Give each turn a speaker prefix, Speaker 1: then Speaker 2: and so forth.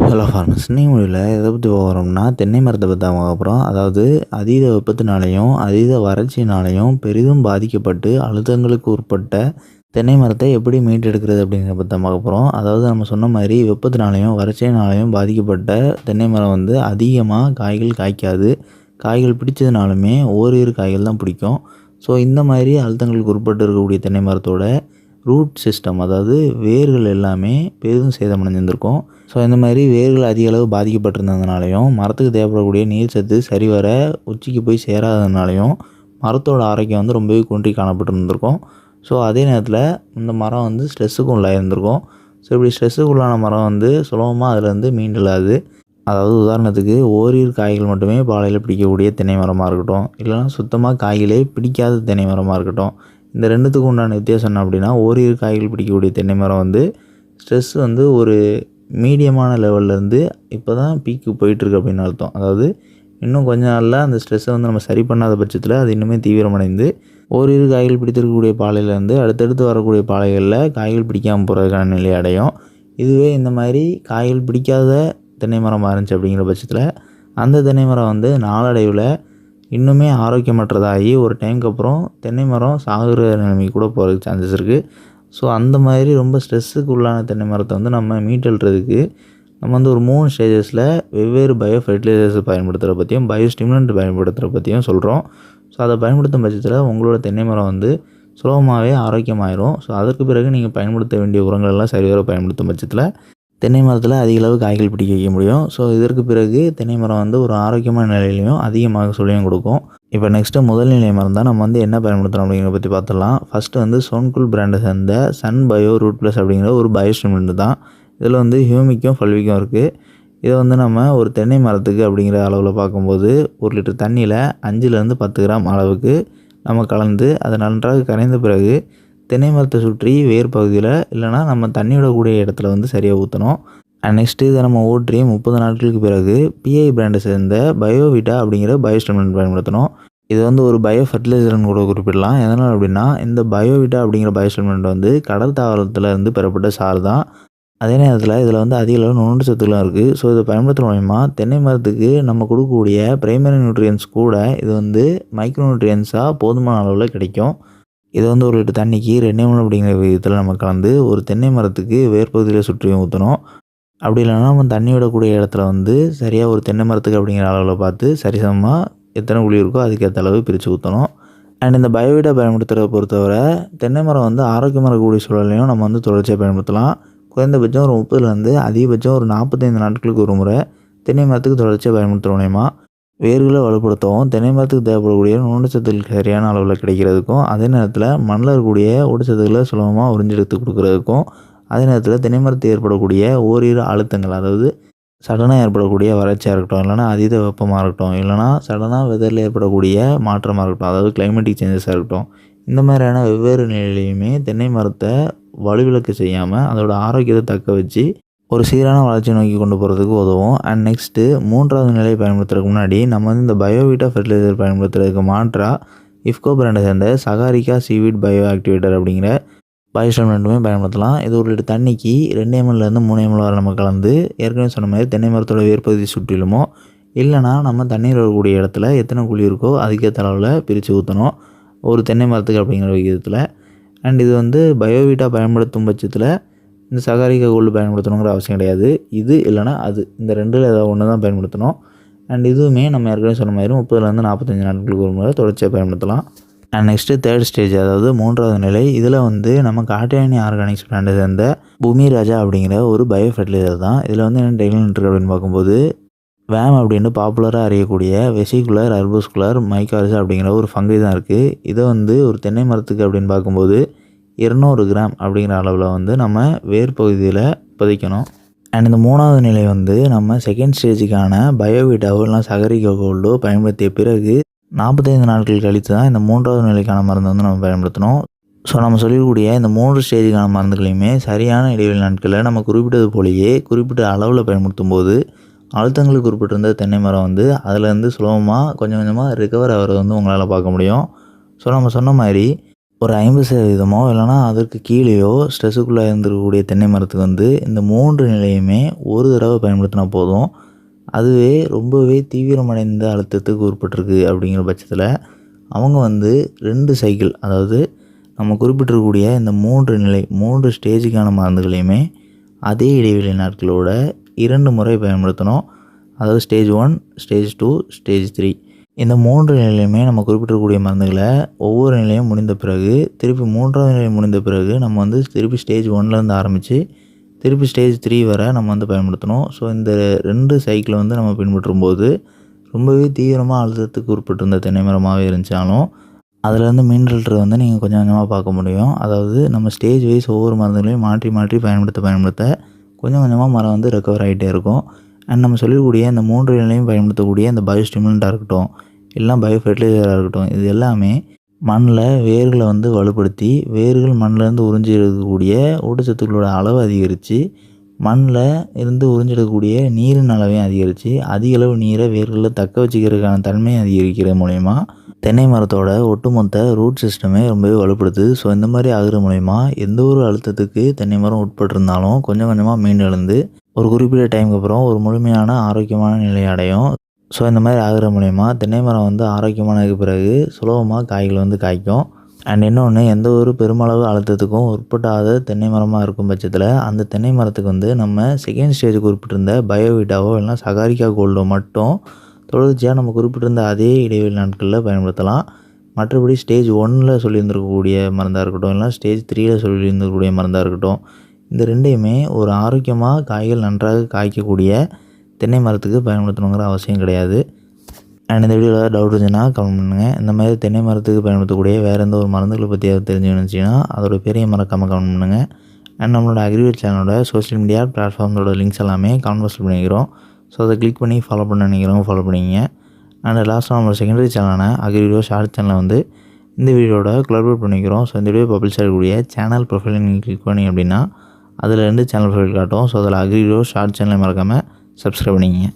Speaker 1: Hello ஃபார்மஸ் இன்னைக்கு முடிவில் எதை பற்றி போகிறோம்னா தென்னை மரத்தை பற்றி தான் அதாவது அதீத வெப்பத்தினாலையும் அதீத வறட்சினாலையும் பெரிதும் பாதிக்கப்பட்டு அழுத்தங்களுக்கு உட்பட்ட தென்னை மரத்தை எப்படி மீட்டெடுக்கிறது அப்படிங்கிற பற்றி தான் பார்க்க போகிறோம் அதாவது நம்ம சொன்ன மாதிரி வெப்பத்தினாலையும் வறட்சியினாலையும் பாதிக்கப்பட்ட தென்னை மரம் வந்து அதிகமாக காய்கள் காய்க்காது. காய்கள் பிடிச்சதுனாலுமே ஓரிரு காய்கள் தான் பிடிக்கும். ஸோ இந்த மாதிரி அழுத்தங்களுக்கு உட்பட்டு இருக்கக்கூடிய தென்னை மரத்தோட ரூட் சிஸ்டம் அதாவது வேர்கள் எல்லாமே பெரிதும் சேதமடைஞ்சிருந்திருக்கும். ஸோ இந்த மாதிரி வேர்கள் அதிக அளவு பாதிக்கப்பட்டிருந்ததுனாலையும் மரத்துக்கு தேவைப்படக்கூடிய நீர் சத்து சரிவர உச்சிக்கு போய் சேராததுனாலையும் மரத்தோட ஆரோக்கியம் வந்து ரொம்பவே குன்றி காணப்பட்டிருந்திருக்கும். ஸோ அதே நேரத்தில் இந்த மரம் வந்து ஸ்ட்ரெஸ்ஸுக்கு உள்ளாயிருந்திருக்கும். ஸோ இப்படி ஸ்ட்ரெஸ்ஸுக்கு உள்ளான மரம் வந்து சுலபமாக அதிலேருந்து மீண்டலாது. அதாவது உதாரணத்துக்கு ஓரிரு காய்கள் மட்டுமே பாலையில் பிடிக்கக்கூடிய தென்னை மரமாக இருக்கட்டும். இல்லைனா சுத்தமாக காய்களே பிடிக்காத தென்னை மரமாக இருக்கட்டும். இந்த ரெண்டுத்துக்கும் உண்டான வித்தியாசம் என்ன அப்படின்னா ஓரிரு காய்கள் பிடிக்கக்கூடிய தென்னை மரம் வந்து ஸ்ட்ரெஸ் வந்து ஒரு மீடியமான லெவல்லேருந்து இப்போ தான் பீக்கு போயிட்டுருக்கு அப்படின்னு அர்த்தம். அதாவது இன்னும் கொஞ்ச நாளில் அந்த ஸ்ட்ரெஸ்ஸை வந்து நம்ம சரி பண்ணாத பட்சத்தில் அது இன்னுமே தீவிரமடைந்து ஓரிரு காய்கள் பிடித்திருக்கக்கூடிய பாலையிலேருந்து அடுத்தடுத்து வரக்கூடிய பாலைகளில் காய்கள் பிடிக்காமல் போகிறதுக்கான நிலை அடையும். இதுவே இந்த மாதிரி காய்கள் பிடிக்காத தென்னை மரமாக இருந்துச்சு அப்படிங்கிற பட்சத்தில் அந்த தென்னை மரம் வந்து நாளடைவில் இன்னுமே ஆரோக்கியமற்றதாகி ஒரு டைமுக்கு அப்புறம் தென்னை மரம் சாகுற நிலைமைக்கு கூட போகிறதுக்கு சான்சஸ் இருக்குது ஸோ அந்த மாதிரி ரொம்ப ஸ்ட்ரெஸ்ஸுக்கு உள்ளான தென்னை மரத்தை வந்து நம்ம மீட்டெழுறதுக்கு நம்ம வந்து ஒரு மூணு ஸ்டேஜஸில் வெவ்வேறு பயோ ஃபெர்டிலைசர்ஸ் பயன்படுத்துகிற பற்றியும் பயோ ஸ்டிமுலண்ட் பயன்படுத்துகிற பற்றியும் சொல்கிறோம் ஸோ அதை பயன்படுத்தும் பட்சத்தில் உங்களோட தென்னை மரம் வந்து சுலபமாகவே ஆரோக்கியமாயிரும். ஸோ அதற்கு பிறகு நீங்கள் பயன்படுத்த வேண்டிய உரங்கள் எல்லாம் சரிவர பயன்படுத்தும் பட்சத்தில் தென்னை மரத்தில் அதிக அளவு காய்கள் பிடிக்க வைக்க முடியும். ஸோ இதற்கு பிறகு தென்னை மரம் வந்து ஒரு ஆரோக்கியமான நிலையிலையும் அதிகமாக மகசூலையும் கொடுக்கும். இப்போ நெக்ஸ்ட்டு முதல் நிலை மரம் தான் நம்ம வந்து என்ன பயன்படுத்துகிறோம் அப்படிங்கிறத பற்றி பார்த்துடலாம். ஃபஸ்ட்டு வந்து சோன்குல் பிராண்டை சேர்ந்த சன் பயோ ரூட் ப்ளஸ் அப்படிங்கிற ஒரு பயோஸ்டிமுலண்ட் தான். இதில் வந்து ஹியூமிக்கும் ஃபல்விக்கும் இருக்குது இதை வந்து நம்ம ஒரு தென்னை மரத்துக்கு அப்படிங்கிற அளவில் பார்க்கும்போது ஒரு லிட்டர் தண்ணியில் அஞ்சுலேருந்து பத்து கிராம் அளவுக்கு நம்ம கலந்து அதை நன்றாக கரைந்த பிறகு தென்னை மரத்தை சுற்றி வேர் பகுதியில் இல்லைனா நம்ம தண்ணி விடக்கூடிய இடத்துல வந்து சரியாக ஊற்றணும் அண்ட் நெக்ஸ்ட்டு இதை நம்ம ஓட்டி முப்பது நாட்களுக்கு பிறகு பிஐ பிராண்டை சேர்ந்த பயோவிட்டா அப்படிங்கிற பயோஸ்டமெண்ட் பயன்படுத்தணும். இது வந்து ஒரு பயோ ஃபர்டிலைசர்னு கூட குறிப்பிடலாம். எதனால் அப்படின்னா இந்த பயோவிட்டா அப்படிங்கிற பயோஸ்டமெண்ட் வந்து கடல் தாவரத்தில் இருந்து பெறப்பட்ட சாறு தான். அதே நேரத்தில் இதில் வந்து அதிக அளவு நுண்ணு சத்துக்களும் இருக்குது ஸோ இதை பயன்படுத்துகிற மூலயமா தென்னை மரத்துக்கு நம்ம கொடுக்கக்கூடிய பிரைமரி நியூட்ரியன்ஸ் கூட இது வந்து மைக்ரோ நியூட்ரியன்ஸாக போதுமான அளவில் கிடைக்கும். இதை வந்து ஒரு லிட்டர் தண்ணிக்கு ரெண்டே மூணு அப்படிங்கிற விதத்தில் நம்ம கலந்து ஒரு தென்னை மரத்துக்கு வேர்ப்பகுதியில் சுற்றியும் ஊற்றணும் அப்படி இல்லைன்னா நம்ம தண்ணி விடக்கூடிய இடத்துல வந்து சரியாக ஒரு தென்னை மரத்துக்கு அப்படிங்கிற அளவில் பார்த்து சரிசமமாக எத்தனை குழி இருக்கோ அதுக்கேற்ற அளவு பிரித்து ஊற்றணும் அண்ட் இந்த பயோவிட்டை பயன்படுத்துகிறத பொறுத்தவரை தென்னை மரம் வந்து ஆரோக்கியமாக இருக்கக்கூடிய சூழலையும் நம்ம வந்து தொடர்ச்சியாக பயன்படுத்தலாம். குறைந்தபட்சம் ஒரு முப்பதுலேருந்து அதிகபட்சம் ஒரு நாற்பத்தைந்து நாட்களுக்கு ஒரு முறை தென்னை மரத்துக்கு தொடர்ச்சியாக பயன்படுத்துகிற மூலயமா வேர்களை வலுப்படுத்தவும் தென்னை மரத்துக்கு தேவைப்படக்கூடிய ஊட்டச்சத்துக்கள் சரியான அளவில் கிடைக்கிறதுக்கும் அதே நேரத்தில் மண்ணில் இருக்கக்கூடிய ஊட்டச்சத்துக்களை சுலபமாக உறிஞ்செடுத்து கொடுக்குறதுக்கும் அதே நேரத்தில் தென்னை மரத்து ஏற்படக்கூடிய ஓரிரு அழுத்தங்கள் அதாவது சடனாக ஏற்படக்கூடிய வறட்சியாக இருக்கட்டும் இல்லைனா அதீத வெப்பமாக இருக்கட்டும் இல்லைனா சடனாக வெதரில் ஏற்படக்கூடிய மாற்றமாக இருக்கட்டும் அதாவது கிளைமேட்டிக் சேஞ்சஸாக இருக்கட்டும் இந்த மாதிரியான வெவ்வேறு நிலையிலையுமே தென்னை மரத்தை வலுவிளக்க செய்யாமல் அதோட ஆரோக்கியத்தை தக்க வச்சு ஒரு சீரான வளர்ச்சியை நோக்கி கொண்டு போகிறதுக்கு உதவும். அண்ட் நெக்ஸ்ட்டு மூன்றாவது நிலையை பயன்படுத்துறதுக்கு முன்னாடி நம்ம வந்து இந்த பயோவிட்டா ஃபெர்டிலைசர் பயன்படுத்துறதுக்கு மாற்றாக இஃப்கோ பிராண்டை சேர்ந்த சகாரிக்கா சீவிட் பயோ ஆக்டிவேட்டர் அப்படிங்கிற பயோஸ்டமெண்ட்டுமே பயன்படுத்தலாம். இது ஒரு லிட்டர் தண்ணிக்கு ரெண்டு எம்எல்லேருந்து மூணு எம்எல் வரை நம்ம கலந்து ஏற்கனவே சொன்ன மாதிரி தென்னை மரத்தோட வேர்ப்பகுதி சுற்றிலுமோ இல்லைனா நம்ம தண்ணீர் வரக்கூடிய இடத்துல எத்தனை குழி இருக்கோ அதுக்கேற்ற அளவில் பிரித்து ஊற்றணும் ஒரு தென்னை மரத்துக்கு அப்படிங்கிற விகிதத்தில் அண்ட் இது வந்து பயோவிட்டா பயன்படுத்தும் பட்சத்தில் இந்த சகாரிகா கோல்டு பயன்படுத்தணுங்கிற அவசியம் கிடையாது. இது இல்லைனா அது இந்த ரெண்டில் ஏதாவது ஒன்று தான் பயன்படுத்தணும். அண்ட் இதுவுமே நம்ம ஏற்கனவே சொன்ன மாதிரி முப்பதுலேருந்து நாற்பத்தஞ்சு நாட்களுக்கு ஒரு முறை தொடர்ச்சியாக பயன்படுத்தலாம். அண்ட் நெக்ஸ்ட்டு தேர்ட் ஸ்டேஜ் அதாவது மூன்றாவது நிலை இதில் வந்து நம்ம காட்டியானி ஆர்கானிக்ஸ் பிராண்டை சேர்ந்த பூமி ராஜா அப்படிங்கிற ஒரு பயோ ஃபெர்டிலைசர் தான். இதில் வந்து என்ன டெக்னிக் இருக்குது அப்படின்னு பார்க்கும்போது வேம் அப்படின்னு பாப்புலராக அறியக்கூடிய வெசிகுலர் அர்போஸ்குலர் மைக்காரிஸ் அப்படிங்கிற ஒரு ஃபங்கை தான் இருக்குது இதை வந்து ஒரு தென்னை மரத்துக்கு அப்படின்னு பார்க்கும்போது இருநூறு கிராம் அப்படிங்கிற அளவில் வந்து நம்ம வேர் பகுதியில் பதிக்கணும். அண்ட் இந்த மூணாவது நிலை வந்து நம்ம செகண்ட் ஸ்டேஜுக்கான பயோவிட்டாவோ இல்லை சகரிகா கோல்டோ பயன்படுத்திய பிறகு நாற்பத்தைந்து நாட்கள் கழித்து தான் இந்த மூன்றாவது நிலைக்கான மருந்து வந்து நம்ம பயன்படுத்தணும். ஸோ நம்ம சொல்லக்கூடிய இந்த மூன்று ஸ்டேஜுக்கான மருந்துகளையுமே சரியான இடைவெளி நாட்களில் நம்ம குறிப்பிட்டது போலேயே குறிப்பிட்ட அளவில் பயன்படுத்தும் போது அழுத்தங்களுக்கு குறிப்பிட்டிருந்த தென்னை மரம் வந்து அதுலேருந்து சுலபமாக கொஞ்சம் கொஞ்சமாக ரிகவர் ஆகிறது வந்து உங்களால் பார்க்க முடியும். ஸோ நம்ம சொன்ன மாதிரி ஒரு ஐம்பது சதவீதமோ இல்லைனா அதற்கு கீழேயோ ஸ்ட்ரெஸ்ஸுக்குள்ளே இருந்திருக்கக்கூடிய தென்னை மரத்துக்கு வந்து இந்த மூன்று நிலையுமே ஒரு தடவை பயன்படுத்தினா போதும். அதுவே ரொம்பவே தீவிரமடைந்த அழுத்தத்துக்கு உட்பட்டிருக்கு அப்படிங்கிற பட்சத்தில் அவங்க வந்து ரெண்டு சைக்கிள் அதாவது நம்ம குறிப்பிட்டிருக்கக்கூடிய இந்த மூன்று நிலை மூன்று ஸ்டேஜுக்கான மருந்துகளையுமே அதே இடைவெளி நாட்களோட இரண்டு முறை பயன்படுத்தணும். அதாவது stage one stage two stage three இந்த மூன்று நிலையுமே நம்ம குறிப்பிட்டிருக்கக்கூடிய மருந்துகளை ஒவ்வொரு நிலையும் முடிந்த பிறகு திருப்பி மூன்றாவது நிலை முடிந்த பிறகு நம்ம வந்து திருப்பி ஸ்டேஜ் ஒன்லேருந்து ஆரம்பித்து திருப்பி ஸ்டேஜ் த்ரீ வரை நம்ம வந்து பயன்படுத்தணும். ஸோ இந்த ரெண்டு சைக்கிளை வந்து நம்ம பின்பற்றும் போது ரொம்பவே தீவிரமாக அழுத்தத்துக்கு உட்பட்டிருந்த தென்னை மரமாகவே இருந்துச்சாலும் அதுலேருந்து மினரல்ட்ரு வந்து நீங்கள் கொஞ்சம் கொஞ்சமாக பார்க்க முடியும். அதாவது நம்ம ஸ்டேஜ் வைஸ் ஒவ்வொரு மருந்துகளையும் மாற்றி மாற்றி பயன்படுத்த பயன்படுத்த கொஞ்சம் கொஞ்சமாக மரம் வந்து ரெக்கவர் ஆகிட்டே இருக்கும். அண்ட் நம்ம சொல்லக்கூடிய இந்த மூன்று நிலையும் பயன்படுத்தக்கூடிய இந்த பயோ ஸ்டிமுலண்ட்டாக இருக்கட்டும் இல்லைனா பயோ ஃபெர்டிலைசராக இருக்கட்டும் இது எல்லாமே மண்ணில் வேர்களை வந்து வலுப்படுத்தி வேர்கள் மண்ணிலேருந்து உறிஞ்சி எடுக்கக்கூடிய ஊட்டச்சத்துக்களோட அளவு அதிகரித்து மண்ணில் இருந்து உறிஞ்செடுக்கக்கூடிய நீரின் அளவையும் அதிகரித்து அதிக அளவு நீரை வேர்களில் தக்க வச்சுக்கிறதுக்கான தன்மையை அதிகரிக்கிற மூலயமா தென்னை மரத்தோட ஒட்டுமொத்த ரூட் சிஸ்டமே ரொம்பவே வலுப்படுத்துது. ஸோ இந்த மாதிரி ஆகுற மூலயமா எந்த ஒரு அழுத்தத்துக்கு தென்னை மரம் உட்பட்டிருந்தாலும் கொஞ்சம் கொஞ்சமாக மீண்டு எழுந்து ஒரு குறிப்பிட்ட டைமுக்கு அப்புறம் ஒரு முழுமையான ஆரோக்கியமான நிலை அடையும். ஸோ இந்த மாதிரி ஆகுற மூலயமா தென்னை மரம் வந்து ஆரோக்கியமானதுக்கு பிறகு சுலபமாக காய்கள் வந்து காய்க்கும். அண்ட் இன்னொன்று எந்த ஒரு பெருமளவு அழுத்தத்துக்கும் உட்பட்டாத தென்னை மரமாக இருக்கும் பட்சத்தில் அந்த தென்னை மரத்துக்கு வந்து நம்ம செகண்ட் ஸ்டேஜ் குறிப்பிட்டிருந்த பயோவிட்டாவோ இல்லைனா சகாரிக்கா கோல்டோ மட்டும் தொடர்ச்சியாக நம்ம குறிப்பிட்டிருந்த அதே இடைவெளி நாட்களில் பயன்படுத்தலாம். மற்றபடி ஸ்டேஜ் ஒன்னில் சொல்லியிருந்திருக்கக்கூடிய மருந்தாக இருக்கட்டும் இல்லைனா ஸ்டேஜ் த்ரீயில் சொல்லியிருந்திருக்கக்கூடிய மருந்தாக இருக்கட்டும் இந்த ரெண்டையுமே ஒரு ஆரோக்கியமாக காய்கள் நன்றாக காய்க்கக்கூடிய தென்னை மரத்துக்கு பயன்படுத்தணுங்கிற அவசியம் கிடையாது. அண்ட் இந்த வீடியோவில் டவுட் இருந்துச்சுன்னா கமெண்ட் பண்ணுங்கள் இந்த மாதிரி தென்னை மரத்துக்கு பயன்படுத்தக்கூடிய வேறு எந்த ஒரு மருந்துகளை பற்றி அதை தெரிஞ்சு அதோட பெரிய மறக்காமல் கமெண்ட் பண்ணுங்கள் அண்ட் நம்மளோட அக்ரிவேட் சேனலோட சோஷியல் மீடியா பிளாட்ஃபார்மோட லிங்க்ஸ் எல்லாமே கான்வர்ஸ் பண்ணிக்கிறோம். ஸோ அதை கிளிக் பண்ணி ஃபாலோ பண்ண நினைக்கிறவங்க ஃபாலோ பண்ணிங்க. அண்ட் லாஸ்ட்டாக நம்மளோட செகண்டரி சேனலான அக்ரிவிடியோ ஷார்ட் சேனலை வந்து இந்த வீடியோட கொலாபரேட் பண்ணிக்கிறோம். ஸோ இந்த வீடியோ பப்ளிஷ் ஆகக்கூடிய சேனல் ப்ரொஃபைல் நீங்கள் கிளிக் பண்ணி அப்படின்னா அதில் இருந்து சேனல் ப்ரொஃபைல் காட்டும். ஸோ அதில் அக்ரிவிடியோ ஷார்ட் சேனலை மறக்காமல் சப்ஸ்கிரைப் பண்ணிங்க